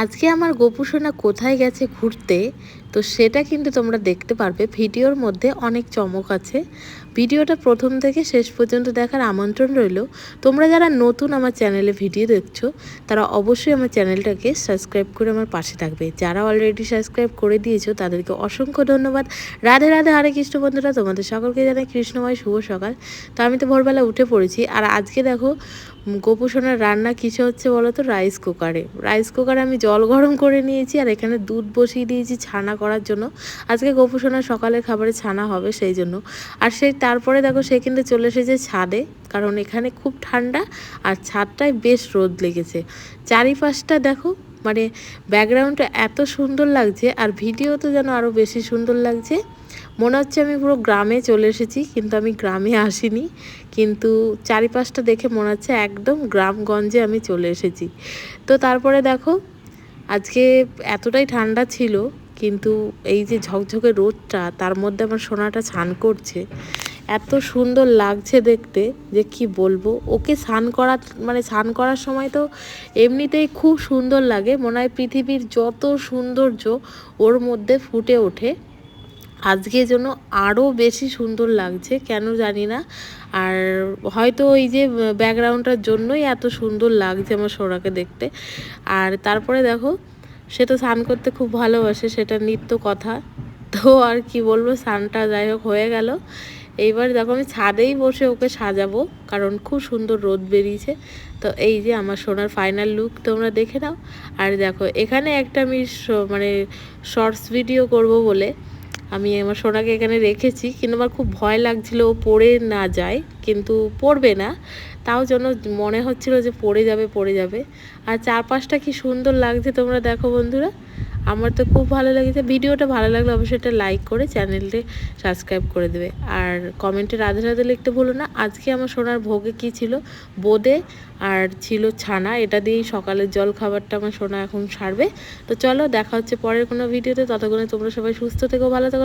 আজকে আমার গোপুসোনা কোথায় গেছে ঘুরতে, তো সেটা কিন্তু তোমরা দেখতে পারবে। ভিডিওর মধ্যে অনেক চমক আছে। ভিডিওটা প্রথম থেকে শেষ পর্যন্ত দেখার আমন্ত্রণ রইল। তোমরা যারা নতুন আমার চ্যানেলে ভিডিও দেখছ, তারা অবশ্যই আমার চ্যানেলটাকে সাবস্ক্রাইব করে আমার পাশে থাকবে। যারা অলরেডি সাবস্ক্রাইব করে দিয়েছ, তাদেরকে অসংখ্য ধন্যবাদ। রাধে রাধে, হরে কৃষ্ণ বন্ধুরা, তোমাদের সকলকে জানাই কৃষ্ণময় শুভ সকাল। তো আমি তো ভোরবেলা উঠে পড়েছি, আর আজকে দেখো গোপুসোনার রান্না কিসে হচ্ছে বলো তো রাইস কুকারে রাইস কুকারে আমি জল গরম করে নিয়েছি, আর এখানে দুধ বসিয়ে দিয়েছি ছানা করার জন্য। আজকে গোপুসোনার সকালের খাবারে ছানা হবে সেই জন্য। আর সেই তারপরে দেখো সে কিন্তু চলে এসেছে ছাদে, কারণ এখানে খুব ঠান্ডা আর ছাদটায় বেশ রোদ লেগেছে। চারিপাশটা দেখো মানে ব্যাকগ্রাউন্ডটা এত সুন্দর লাগছে আর ভিডিও তো যেন আরও বেশি সুন্দর লাগছে। মনে হচ্ছে আমি পুরো গ্রামে চলে এসেছি, কিন্তু আমি গ্রামে আসিনি। কিন্তু চারিপাশটা দেখে মনে হচ্ছে একদম গ্রামগঞ্জে আমি চলে এসেছি। তো তারপরে দেখো, আজকে এতটাই ঠান্ডা ছিল, কিন্তু এই যে ঝকঝকে রোদটা, তার মধ্যে আমার সোনাটা স্নান করছে। এত সুন্দর লাগছে দেখতে যে কি বলব? ওকে স্নান করা মানে স্নান করার সময় তো এমনিতেই খুব সুন্দর লাগে। মনে হয় পৃথিবীর যত সৌন্দর্য ওর মধ্যে ফুটে ওঠে। আজকে জন্য আরও বেশি সুন্দর লাগছে, কেন জানি না। আর হয়তো ওই যে ব্যাকগ্রাউন্ডটার জন্যই এত সুন্দর লাগছে আমার সোনাকে দেখতে। আর তারপরে দেখো, সে তো স্নান করতে খুব ভালোবাসে, সেটা নিত্য কথা। তো আর কি বলব, স্নানটা যাই হোক হয়ে গেল। এইবার দেখো আমি ছাদেই বসে ওকে সাজাবো, কারণ খুব সুন্দর রোদ বেরিয়েছে। তো এই যে আমার সোনার ফাইনাল লুক তোমরা দেখে নাও। আর দেখো, এখানে একটা আমি মানে শর্টস ভিডিও করব বলে আমি আমার সোনাকে এখানে রেখেছি, কিন্তু আমার খুব ভয় লাগছিল ও পড়ে না যায়, কিন্তু পড়বে না। তাও যেন মনে হচ্ছিল যে পড়ে যাবে পড়ে যাবে। আর চারপাশটা কি সুন্দর লাগছে তোমরা দেখো বন্ধুরা। আমার তো খুব ভালো লেগেছে। ভিডিওটা ভালো লাগলে অবশ্যই এটা লাইক করে চ্যানেলটি সাবস্ক্রাইব করে দেবে। আর কমেন্টে রাধে রাধে লিখতে ভুলো না। আজকে আমার সোনার ভোগে কি ছিল? বোদে আর ছিল ছানা। এটা দিয়েই সকালের জল খাবারটা আমার সোনা এখন সারবে। তো চলো, দেখা হচ্ছে পরের কোনো ভিডিওতে। ততক্ষণে তোমরা সবাই সুস্থ থেকো, ভালো থেকো